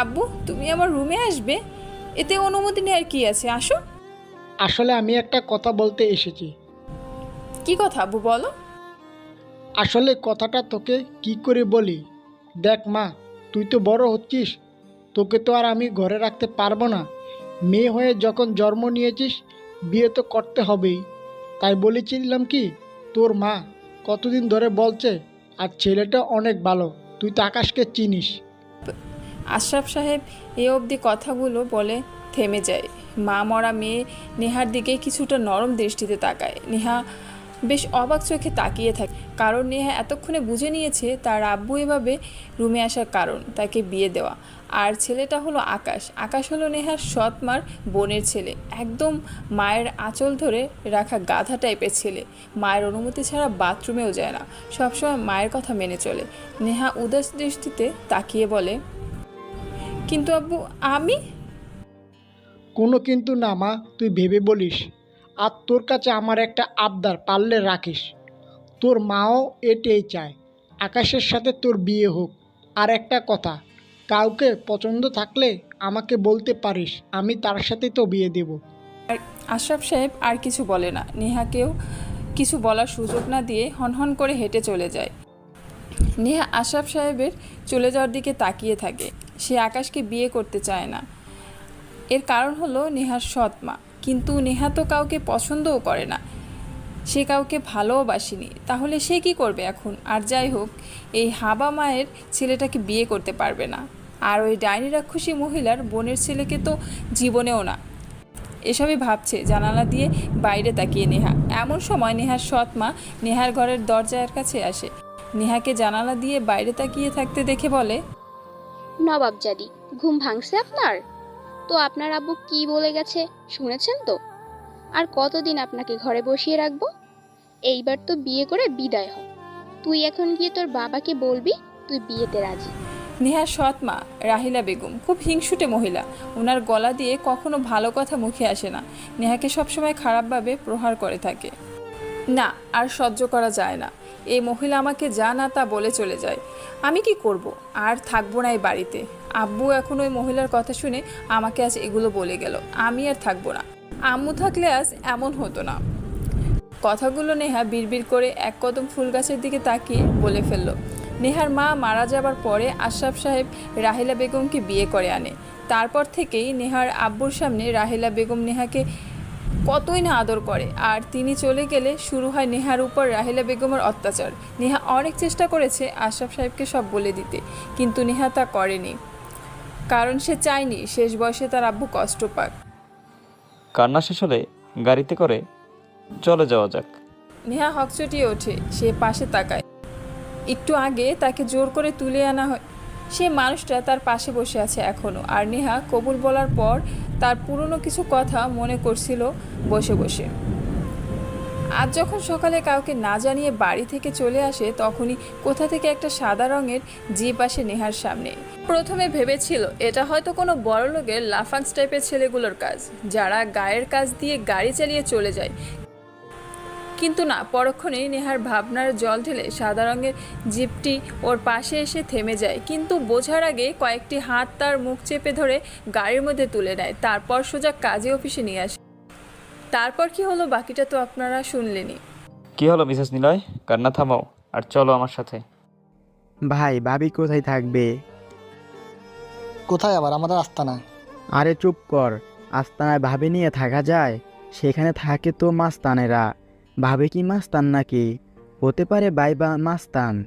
আব্বু তুমি আমার রুমে আসবে? এতে অনুমতি নেওয়ার কি আছে? আসো। আসলে আমি একটা কথা বলতে এসেছি। কি কথা আব্বু বলো। আসলে কথাটা তোকে কি করে বলি? দেখ মা তুই তো বড় হচ্ছিস। তোকে তো আর আমি ঘরে রাখতে পারব না। মেয়ে হয়ে যখন জন্ম নিয়েছিস বিয়ে তো করতে হবেই। তাই বলেছিলাম কি তোর মা কতদিন ধরে বলছে আর ছেলেটা অনেক ভালো তুই তো আকাশকে চিনিস। আশরাফ সাহেব এ অবধি কথাগুলো বলে থেমে যায়। মা মরা মেয়ে নেহার দিকে কিছুটা নরম দৃষ্টিতে তাকায়। নেহা বেশ অবাক চোখে তাকিয়ে থাকে। কারণ নেহা এতক্ষণে বুঝে নিয়েছে তার আব্বু এভাবে রুমে আসার কারণ, তাকে বিয়ে দেওয়া। আর ছেলেটা হলো আকাশ। আকাশ হলো নেহার সৎ মার বোনের ছেলে। একদম মায়ের আঁচল ধরে রাখা গাধা টাইপের ছেলে। মায়ের অনুমতি ছাড়া বাথরুমেও যায় না। সবসময় মায়ের কথা মেনে চলে। নেহা উদাস দৃষ্টিতে তাকিয়ে বলে কিন্তু আব্বু আমি? কোনো কিন্তু না মা তুই ভেবে বলিস। আর তোর কাছে আমার একটা আবদার পারলে রাখিস। তোর মাও এটাই চায় আকাশের সাথে তোর বিয়ে হোক। আর একটা কথা কাউকে পছন্দ থাকলে আমাকে বলতে পারিস আমি তার সাথে তো বিয়ে দেব। আর আশরাফ সাহেব আর কিছু বলে না। নেহাকেও কিছু বলার সুযোগ না দিয়ে হনহন করে হেঁটে চলে যায়। নেহা আশরাফ সাহেবের চলে যাওয়ার দিকে তাকিয়ে থাকে। সে আকাশকে বিয়ে করতে চায় না। এর কারণ হলো নেহার সৎ মা। কিন্তু নেহা তো কাউকে পছন্দও করে না। সে কাউকে ভালোবাসেনি। তাহলে সে কি করবে এখন? আর যাই হোক, এই হাবা মায়ের ছেলেটাকে বিয়ে করতে পারবে না। আর ওই ডাইনি রাক্ষসী মহিলার বোনের ছেলেকে তো জীবনেও না। এসবই ভাবছে জানালা দিয়ে বাইরে তাকিয়ে নেহা। এমন সময় নেহার সৎ মা নেহার ঘরের দরজার কাছে আসে। নেহাকে জানালা দিয়ে বাইরে তাকিয়ে থাকতে দেখে বলে নবাবজাদি, ঘুম ভাঙছে আপনার? তো আপনার আব্বু কি বলে গেছে শুনেছেন তো? আর কতদিন আপনাকে ঘরে বসিয়ে রাখব? এইবার তো বিয়ে করে বিদায় হ তুই এখন গিয়ে তোর বাবাকে বলবি, তুই বিয়েতে রাজি। নেহার সৎ মা, রাহিলা বেগম, খুব হিংসুটে মহিলা। ওনার গলা দিয়ে কখনো ভালো কথা মুখে আসে না। নেহাকে সবসময় খারাপভাবে প্রহার করে থাকে। না, আর সহ্য করা যায় না। এই মহিলা আমাকে যা না তা বলে চলে যায়। আমি কি করব? আর থাকব না এই বাড়িতে। আব্বু এখন ওই মহিলার কথা শুনে আমাকে আজ এগুলো বলে গেল। আমি আর থাকব না। আম্মু থাকলে আজ এমন হতো না। কথাগুলো নেহা বিড়বিড় করে এক কদম ফুল গাছের দিকে তাকিয়ে বলে ফেলল, নেহার মা মারা যাবার পরে আশরাফ সাহেব রাহিলা বেগমকে বিয়ে করে আনে। তারপর থেকেই নেহার আব্বুর সামনে রাহিলা বেগম নেহাকে কতই না আদর করে। আর তিনি চলে গেলে শুরু হয় নেহার উপর রাহিলা বেগমের অত্যাচার। নেহা অনেক চেষ্টা করেছে আশরাফ সাহেবকে সব বলে দিতে কিন্তু নেহা তা করেনি। কারণ সে চায়নি শেষ বয়সে তার আব্বু কষ্ট পাক। কান্না শেষ হলে গাড়িতে করে চলে যাওয়া যাক। নেহা হকচটিয়ে ওঠে সে পাশে তাকায়। একটু আগে তাকে জোর করে তুলে আনা হয় সে মানুষটা তার পাশে বসে আছে এখনও আর নেহা কবুল বলার পর তার পুরনো কিছু কথা মনে করছিল বসে বসে। আজ যখন সকালে কাউকে না জানিয়ে বাড়ি থেকে চলে আসে, তখনই কোথা থেকে একটা সাদা রঙের জিপ আসে নেহার সামনে। প্রথমে ভেবেছিল, এটা হয়তো কোনো বড় লোকের লাফাংস টাইপের ছেলেগুলোর কাজ, যারা গায়ের কাজ দিয়ে গাড়ি চালিয়ে চলে যায়। কিন্তু না পরক্ষণেই নেহার ভাবনার জল ঢেলে সাদা রঙের জিপটি ওর পাশে এসে থেমে যায়। কিন্তু বোঝার আগে কয়েকটি হাত তার মুখ চেপে ধরে গাড়ির মধ্যে তুলে নেয়। তারপর সোজা কাজে অফিসে নিয়ে আসে। তারপর কি হলো বাকিটা তো আপনারা শুনলেনই। কি হলো মিসেস নিলয়? কান্না থামাও আর চলো আমার সাথে। ভাই ভাবি কোথায় থাকবে? কোথায় আবার? আমাদের আস্তানা। আরে চুপ কর আস্তানায় ভাবি নিয়ে থাকা যায়। সেখানে থাকে তো মাস্তানেরা। ভাবে কি মাস্তান নাকি? হতে পারে বাইবা মাস্তান।